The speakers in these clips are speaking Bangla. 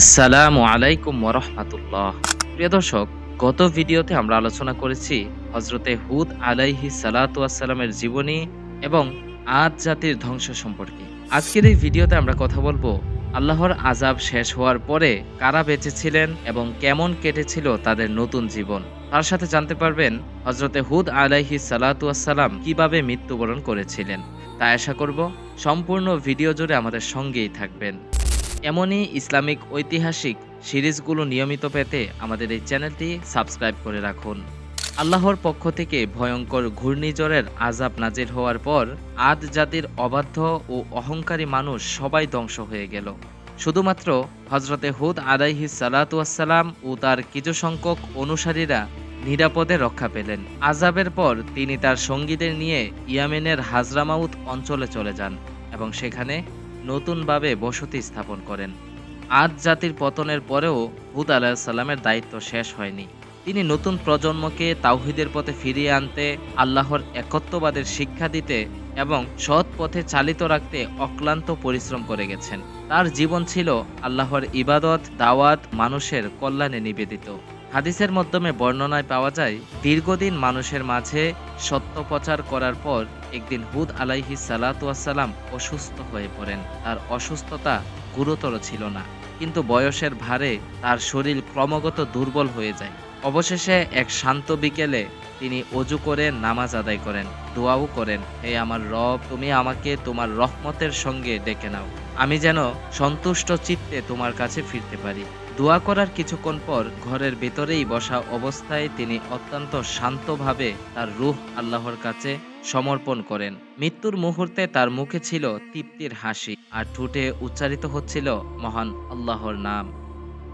আসসালামু আলাইকুম ওরহমাতুল্লাহ প্রিয় দর্শক, গত ভিডিওতে আমরা আলোচনা করেছি হজরতে হুদ আলাইহি সালাতু আসসালামের জীবনী এবং আদ জাতির ধ্বংস সম্পর্কে। আজকের এই ভিডিওতে আমরা কথা বলব আল্লাহর আজাব শেষ হওয়ার পরে কারা বেঁচেছিলেন এবং কেমন কেটেছিল তাদের নতুন জীবন। তার সাথে জানতে পারবেন হজরতে হুদ আলাইহি সালাতু আসসালাম কীভাবে মৃত্যুবরণ করেছিলেন। তা আশা করব সম্পূর্ণ ভিডিও জুড়ে আমাদের সঙ্গেই থাকবেন। এমনই ইসলামিক ঐতিহাসিক সিরিজগুলো নিয়মিত পেতে আমাদের এই চ্যানেলটি সাবস্ক্রাইব করে রাখুন। আল্লাহর পক্ষ থেকে ভয়ঙ্কর ঘূর্ণিঝড়ের আজাব নাজির হওয়ার পর আদ জাতির অবাধ্য ও অহংকারী মানুষ সবাই ধ্বংস হয়ে গেল। শুধুমাত্র হজরতে হুদ আলাইহি সালাতাম ও তার কিছু সংখ্যক অনুসারীরা নিরাপদে রক্ষা পেলেন। আজাবের পর তিনি তার সঙ্গীদের নিয়ে ইয়ামেনের হাজরামাউত অঞ্চলে চলে যান এবং সেখানে নতুনভাবে বসতি স্থাপন করেন। আজ জাতির পতনের পরেও হুদ আলাহিসাল্লামের দায়িত্ব শেষ হয়নি। তিনি নতুন প্রজন্মকে তাওহিদের পথে ফিরিয়ে আনতে, আল্লাহর একত্ববাদের শিক্ষা দিতে এবং সৎ পথে চালিত রাখতে অক্লান্ত পরিশ্রম করে গেছেন। তার জীবন ছিল আল্লাহর ইবাদত, দাওয়াত, মানুষের কল্যাণে নিবেদিত। হাদিসের মাধ্যমে বর্ণনায় পাওয়া যায়, দীর্ঘদিন মানুষের মাঝে সত্য প্রচার করার পর একদিন হুদ আলাইহি সালাতাম অসুস্থ হয়ে পড়েন। তার অসুস্থতা গুরুতর ছিল না, কিন্তু বয়সের ভারে তার শরীর ক্রমাগত দুর্বল হয়ে যায়। অবশেষে এক শান্ত বিকেলে তিনি অজু করে নামাজ আদায় করেন, দোয়াও করেন, হে আমার রব, তুমি আমাকে তোমার রহমতের সঙ্গে ডেকে নাও। আমি যেন সন্তুষ্ট চিত্তে তোমার কাছে ফিরতে পারি। দোয়া করার কিছুক্ষণ পর ঘরের ভেতরেই বসা অবস্থায় তিনি অত্যন্ত শান্তভাবে তার রূহ আল্লাহর কাছে সমর্পণ করেন। মৃত্যুর মুহূর্তে তার মুখে ছিল তৃপ্তির হাসি আর ঠোঁটে উচ্চারিত হচ্ছিল মহান আল্লাহর নাম।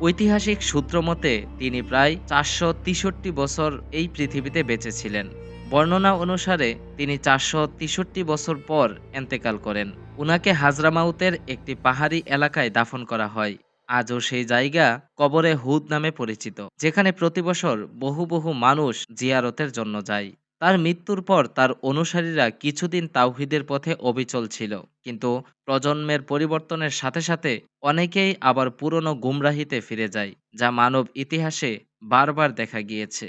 ঐতিহাসিক সূত্র মতে তিনি প্রায় চারশো তেষট্টি বছর এই পৃথিবীতে বেঁচে ছিলেন। বর্ণনা অনুসারে তিনি চারশো তেষট্টি বছর পর এন্তেকাল করেন। উনাকে হাজরামাউতের একটি পাহাড়ি এলাকায় দাফন করা হয়। আজও সেই জায়গা কবরে হুদ নামে পরিচিত, যেখানে প্রতি বছর বহু বহু মানুষ জিয়ারতের জন্য যায়। তার মৃত্যুর পর তার অনুসারীরা কিছুদিন তাওহিদের পথে অবিচল ছিল। কিন্তু প্রজন্মের পরিবর্তনের সাথে সাথে অনেকেই আবার পুরনো গুমরাহিতে ফিরে যায়, যা মানব ইতিহাসে বারবার দেখা গিয়েছে।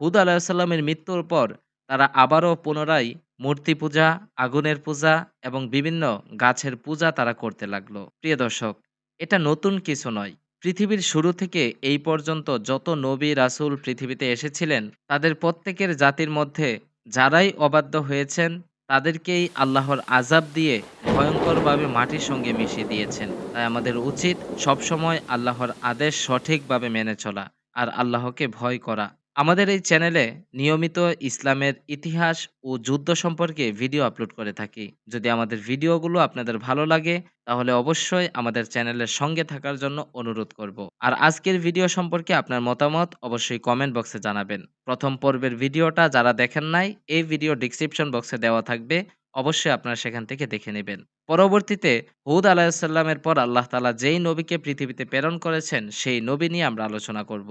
হুদ আলাহিসাল্লামের মৃত্যুর পর তারা আবারও পুনরায় মূর্তি পূজা, আগুনের পূজা এবং বিভিন্ন গাছের পূজা তারা করতে লাগল। প্রিয় দর্শক এটা নতুন কিছু নয়। পৃথিবীর শুরু থেকে এই পর্যন্ত যত নবী রাসূল পৃথিবীতে এসেছিলেন, তাদের প্রত্যেকের জাতির মধ্যে যারাই অবাধ্য হয়েছেন, তাদেরকেই আল্লাহর আজাব দিয়ে ভয়ঙ্করভাবে মাটির সঙ্গে মিশিয়ে দিয়েছেন। তাই আমাদের উচিত সবসময় আল্লাহর আদেশ সঠিকভাবে মেনে চলা আর আল্লাহকে ভয় করা। আমাদের এই চ্যানেলে নিয়মিত ইসলামের ইতিহাস ও যুদ্ধ সম্পর্কে ভিডিও আপলোড করে থাকি। যদি আমাদের ভিডিওগুলো আপনাদের ভালো লাগে, তাহলে অবশ্যই আমাদের চ্যানেলের সঙ্গে থাকার জন্য অনুরোধ করব। আর আজকের ভিডিও সম্পর্কে আপনার মতামত অবশ্যই কমেন্ট বক্সে জানাবেন। প্রথম পর্বের ভিডিওটা যারা দেখেন নাই, এই ভিডিও ডিসক্রিপশন বক্সে দেওয়া থাকবে। অবশ্যই আপনারা সেখান থেকে দেখে নেবেন। পরবর্তীতে হুদ আলাহিসাল্লামের পর আল্লাহ তালা যেই নবীকে পৃথিবীতে প্রেরণ করেছেন, সেই নবী নিয়ে আমরা আলোচনা করব।